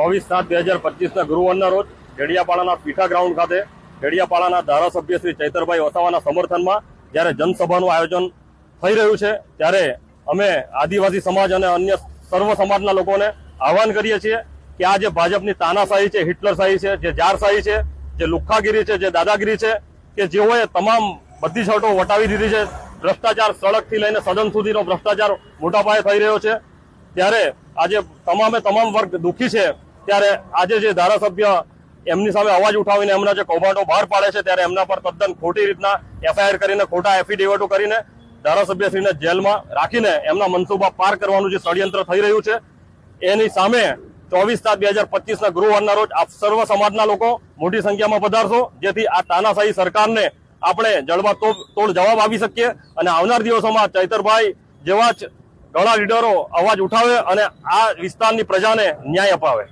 ચોવીસ સાત બે હજાર પચીસના ગુરુવારના રોજ ડેડિયાપાડાના પીઠા ગ્રાઉન્ડ ખાતે ડેડિયાપાડાના ધારાસભ્ય શ્રી ચૈતરભાઈ વસાવાના સમર્થનમાં જ્યારે જનસભાનું આયોજન થઈ રહ્યું છે, ત્યારે અમે આદિવાસી સમાજ અને અન્ય સર્વ સમાજના લોકોને આહવાન કરીએ છીએ કે આ જે ભાજપની તાનાશાહી છે, હિટલરશાહી છે, જે જારશાહી છે, જે લુખ્ખાગીરી છે, જે દાદાગીરી છે, કે જેઓએ તમામ બધી શર્ટો વટાવી દીધી છે, ભ્રષ્ટાચાર સડકથી લઈને સદન સુધીનો ભ્રષ્ટાચાર મોટા પાયે થઈ રહ્યો છે. ત્યારે આજે તમામે તમામ વર્ગ દુઃખી છે. ત્યારે આજે જે ધારાસભ્ય એમની સામે અવાજ ઉઠાવીને એમના જે કૌભાંડો બહાર પાડે છે ત્યારે એમના પર તદ્દન ખોટી રીતના એફઆઈઆર કરીને ખોટા એફિડેવિટો કરીને ધારાસભ્યશ્રીને જેલમાં રાખીને એમના મનસુબા પાર કરવાનું જે ષડયંત્ર થઈ રહ્યું છે, એની સામે ચોવીસ સાત બે હજાર પચીસના ગુરુવારના રોજ આપ સર્વ સમાજના લોકો મોટી સંખ્યામાં પધારશો, જેથી આ તાનાશાહી સરકારને આપણે જળમાં તોડ જવાબ આપી શકીએ અને આવનાર દિવસોમાં ચૈતરભાઈ જેવા જ ઘણા લીડરો અવાજ ઉઠાવે અને આ વિસ્તારની પ્રજાને ન્યાય અપાવે.